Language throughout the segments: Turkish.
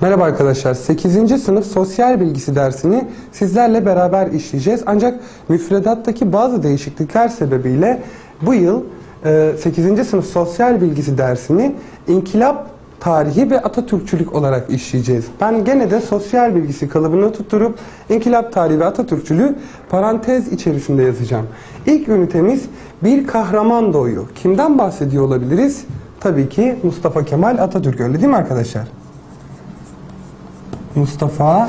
Merhaba arkadaşlar. 8. sınıf sosyal bilgisi dersini sizlerle beraber işleyeceğiz. Ancak müfredattaki bazı değişiklikler sebebiyle bu yıl e, 8. sınıf sosyal bilgisi dersini inkılap tarihi ve Atatürkçülük olarak işleyeceğiz. Ben gene de sosyal bilgisi kalıbını tutturup inkılap tarihi ve Atatürkçülüğü parantez içerisinde yazacağım. İlk ünitemiz bir kahraman doğuyor. Kimden bahsediyor olabiliriz? Tabii ki Mustafa Kemal Atatürk öyle değil mi arkadaşlar? Mustafa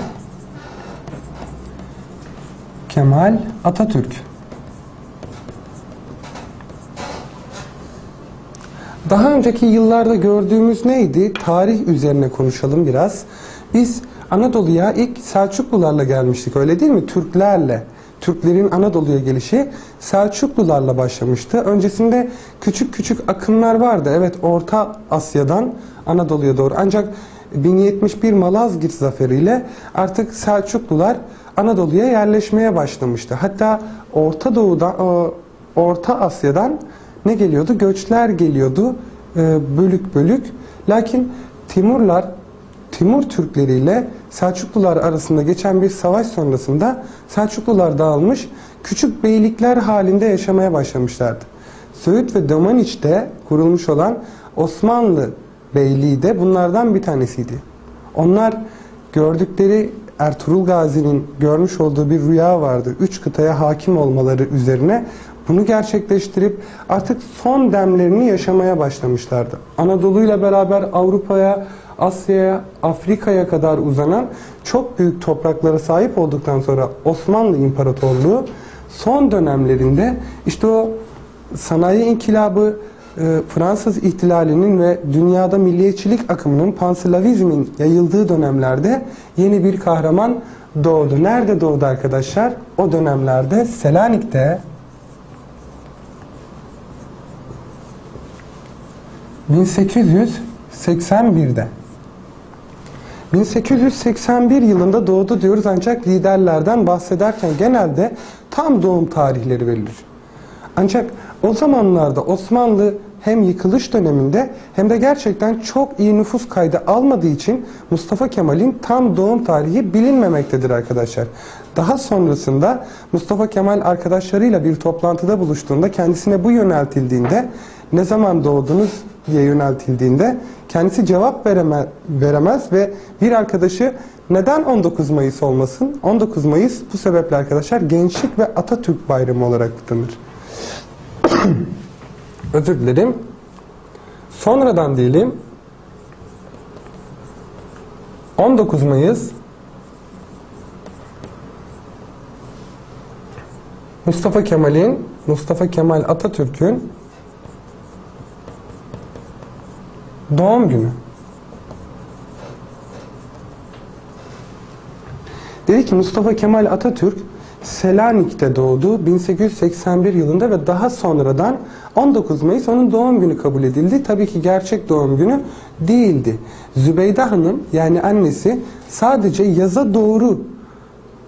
Kemal Atatürk. Daha önceki yıllarda gördüğümüz neydi? Tarih üzerine konuşalım biraz. Biz Anadolu'ya ilk Selçuklularla gelmiştik öyle değil mi? Türklerle. Türklerin Anadolu'ya gelişi Selçuklularla başlamıştı. Öncesinde küçük küçük akımlar vardı. Evet Orta Asya'dan Anadolu'ya doğru. Ancak 1071 Malazgirt zaferiyle artık Selçuklular Anadolu'ya yerleşmeye başlamıştı. Hatta Orta Doğu'dan, e, Orta Asya'dan ne geliyordu? Göçler geliyordu e, bölük bölük. Lakin Timurlar, Timur Türkleri ile Selçuklular arasında geçen bir savaş sonrasında Selçuklular dağılmış, küçük beylikler halinde yaşamaya başlamışlardı. Söğüt ve Domaniç'te kurulmuş olan Osmanlı Beyliği de bunlardan bir tanesiydi. Onlar gördükleri Ertuğrul Gazi'nin görmüş olduğu bir rüya vardı. Üç kıtaya hakim olmaları üzerine bunu gerçekleştirip artık son demlerini yaşamaya başlamışlardı. Anadolu ile beraber Avrupa'ya, Asya'ya, Afrika'ya kadar uzanan çok büyük topraklara sahip olduktan sonra Osmanlı İmparatorluğu son dönemlerinde işte o sanayi inkılabı, Fransız ihtilalinin ve dünyada milliyetçilik akımının panslavizmin yayıldığı dönemlerde yeni bir kahraman doğdu. Nerede doğdu arkadaşlar? O dönemlerde Selanik'te 1881'de 1881 yılında doğdu diyoruz ancak liderlerden bahsederken genelde tam doğum tarihleri verilir. Ancak o zamanlarda Osmanlı hem yıkılış döneminde hem de gerçekten çok iyi nüfus kaydı almadığı için Mustafa Kemal'in tam doğum tarihi bilinmemektedir arkadaşlar. Daha sonrasında Mustafa Kemal arkadaşlarıyla bir toplantıda buluştuğunda kendisine bu yöneltildiğinde ne zaman doğdunuz diye yöneltildiğinde kendisi cevap veremez, veremez ve bir arkadaşı neden 19 Mayıs olmasın? 19 Mayıs bu sebeple arkadaşlar Gençlik ve Atatürk Bayramı olarak kutlanır. Özür dilerim. Sonradan diyelim 19 Mayıs Mustafa Kemal'in Mustafa Kemal Atatürk'ün doğum günü. Dedi ki Mustafa Kemal Atatürk Selanik'te doğdu 1881 yılında ve daha sonradan 19 Mayıs onun doğum günü kabul edildi. Tabii ki gerçek doğum günü değildi. Zübeyde Hanım yani annesi sadece yaza doğru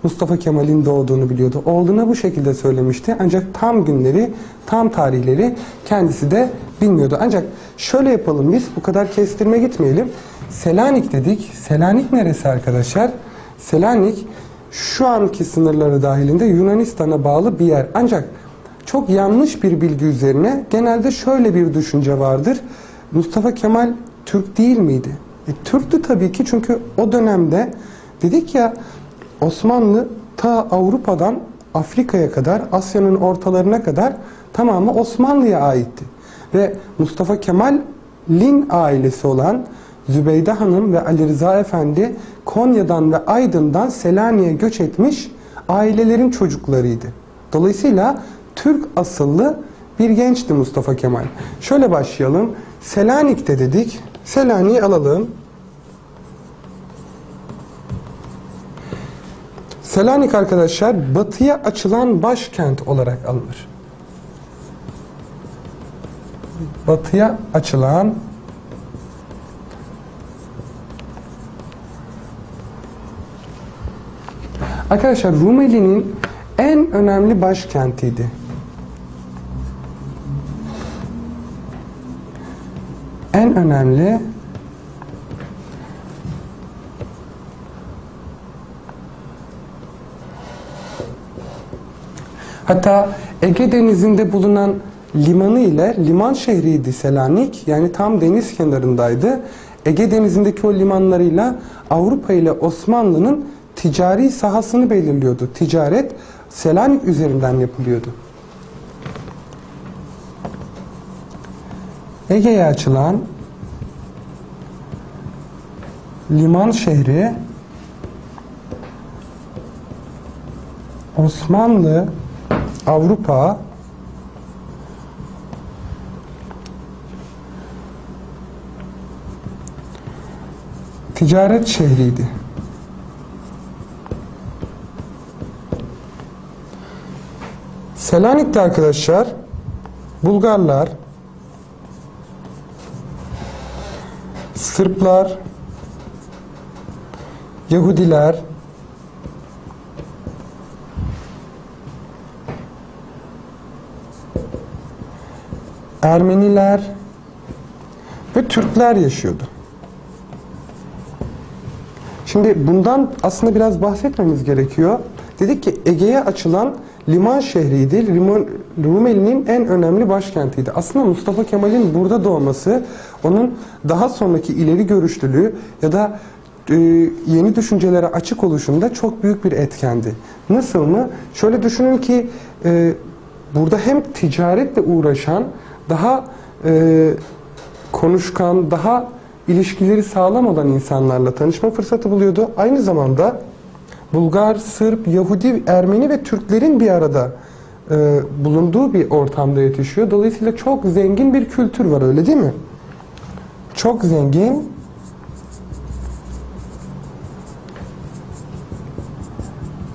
Mustafa Kemal'in doğduğunu biliyordu. Oğluna bu şekilde söylemişti. Ancak tam günleri, tam tarihleri kendisi de bilmiyordu. Ancak şöyle yapalım biz, bu kadar kestirme gitmeyelim. Selanik dedik. Selanik neresi arkadaşlar? Selanik şu anki sınırları dahilinde Yunanistan'a bağlı bir yer. Ancak çok yanlış bir bilgi üzerine genelde şöyle bir düşünce vardır. Mustafa Kemal Türk değil miydi? E, Türktü tabii ki çünkü o dönemde dedik ya Osmanlı ta Avrupa'dan Afrika'ya kadar, Asya'nın ortalarına kadar tamamı Osmanlı'ya aitti. Ve Mustafa Kemal'in ailesi olan Zübeyde Hanım ve Ali Rıza Efendi Konya'dan ve Aydın'dan Selanik'e göç etmiş ailelerin çocuklarıydı. Dolayısıyla Türk asıllı bir gençti Mustafa Kemal. Şöyle başlayalım. Selanik'te dedik. Selanik'i alalım. Selanik arkadaşlar batıya açılan başkent olarak alınır. Batıya açılan Arkadaşlar Rumeli'nin en önemli başkentiydi. En önemli Hatta Ege Denizi'nde bulunan limanı ile liman şehriydi Selanik. Yani tam deniz kenarındaydı. Ege Denizi'ndeki o limanlarıyla Avrupa ile Osmanlı'nın ticari sahasını belirliyordu. Ticaret Selanik üzerinden yapılıyordu. Ege'ye açılan liman şehri Osmanlı Avrupa ticaret şehriydi. Selanik'te arkadaşlar Bulgarlar, Sırplar, Yahudiler, Ermeniler ve Türkler yaşıyordu. Şimdi bundan aslında biraz bahsetmemiz gerekiyor. Dedik ki Ege'ye açılan liman şehriydi. Liman, Rumeli'nin en önemli başkentiydi. Aslında Mustafa Kemal'in burada doğması, onun daha sonraki ileri görüşlülüğü ya da e, yeni düşüncelere açık oluşunda çok büyük bir etkendi. Nasıl mı? Şöyle düşünün ki e, burada hem ticaretle uğraşan, daha e, konuşkan, daha ilişkileri sağlam olan insanlarla tanışma fırsatı buluyordu. Aynı zamanda Bulgar, Sırp, Yahudi, Ermeni ve Türklerin bir arada e, bulunduğu bir ortamda yetişiyor. Dolayısıyla çok zengin bir kültür var öyle değil mi? Çok zengin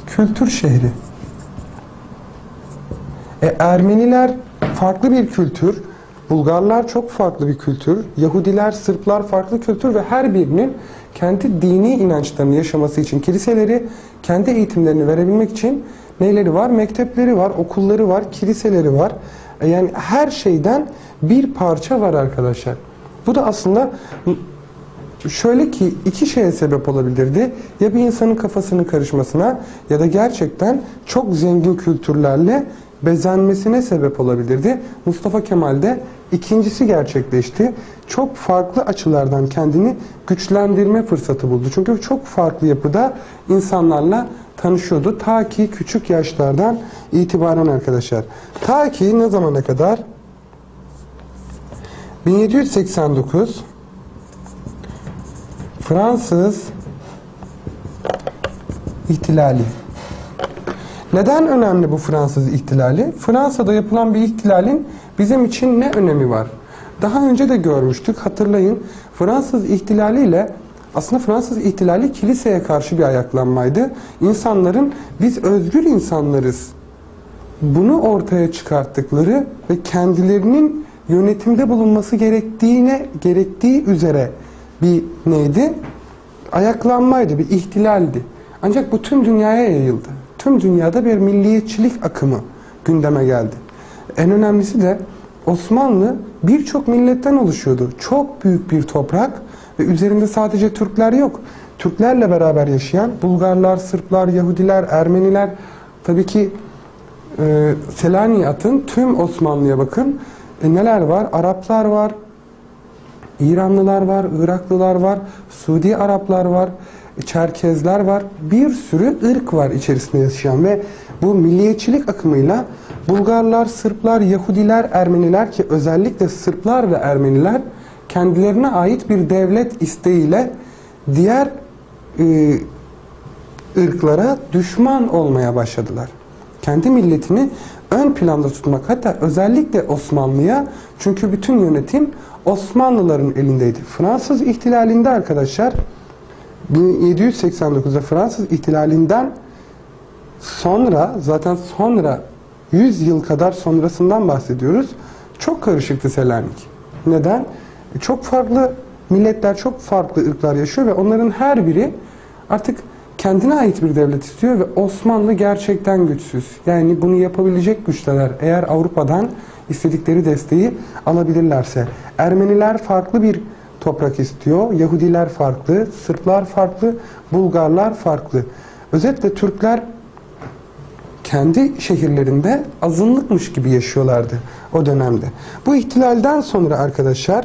kültür şehri. E, Ermeniler farklı bir kültür, Bulgarlar çok farklı bir kültür, Yahudiler, Sırplar farklı kültür ve her birinin kendi dini inançlarını yaşaması için kiliseleri, kendi eğitimlerini verebilmek için neyleri var? Mektepleri var, okulları var, kiliseleri var. E, Yani her şeyden bir parça var arkadaşlar. Bu da aslında şöyle ki iki şeye sebep olabilirdi. Ya bir insanın kafasının karışmasına ya da gerçekten çok zengin kültürlerle bezenmesine sebep olabilirdi. Mustafa Kemal'de ikincisi gerçekleşti. Çok farklı açılardan kendini güçlendirme fırsatı buldu. Çünkü çok farklı yapıda insanlarla tanışıyordu. Ta ki küçük yaşlardan itibaren arkadaşlar. Ta ki ne zamana kadar? 1789 Fransız ihtilali. Neden önemli bu Fransız ihtilali? Fransa'da yapılan bir ihtilalin bizim için ne önemi var? Daha önce de görmüştük. Hatırlayın. Fransız ihtilaliyle aslında Fransız ihtilali kiliseye karşı bir ayaklanmaydı. İnsanların biz özgür insanlarız. Bunu ortaya çıkarttıkları ve kendilerinin yönetimde bulunması gerektiğine gerektiği üzere bir neydi? Ayaklanmaydı, bir ihtilaldi. Ancak bu tüm dünyaya yayıldı. Tüm dünyada bir milliyetçilik akımı gündeme geldi. En önemlisi de Osmanlı birçok milletten oluşuyordu. Çok büyük bir toprak ve üzerinde sadece Türkler yok. Türklerle beraber yaşayan Bulgarlar, Sırplar, Yahudiler, Ermeniler tabii ki e, Selanik'e atın tüm Osmanlı'ya bakın. E, neler var? Araplar var, İranlılar var, Iraklılar var, Suudi Araplar var, Çerkezler var. Bir sürü ırk var içerisinde yaşayan ve bu milliyetçilik akımıyla Bulgarlar, Sırplar, Yahudiler, Ermeniler ki özellikle Sırplar ve Ermeniler kendilerine ait bir devlet isteğiyle diğer e, ırklara düşman olmaya başladılar. Kendi milletini ön planda tutmak hatta özellikle Osmanlı'ya çünkü bütün yönetim Osmanlıların elindeydi. Fransız ihtilalinde arkadaşlar 1789'da Fransız ihtilalinden sonra zaten sonra 100 yıl kadar sonrasından bahsediyoruz. Çok karışıktı Selanik. Neden? Çok farklı milletler, çok farklı ırklar yaşıyor ve onların her biri artık kendine ait bir devlet istiyor ve Osmanlı gerçekten güçsüz. Yani bunu yapabilecek güçteler eğer Avrupa'dan istedikleri desteği alabilirlerse. Ermeniler farklı bir toprak istiyor, Yahudiler farklı, Sırplar farklı, Bulgarlar farklı. Özetle Türkler kendi şehirlerinde azınlıkmış gibi yaşıyorlardı o dönemde. Bu ihtilalden sonra arkadaşlar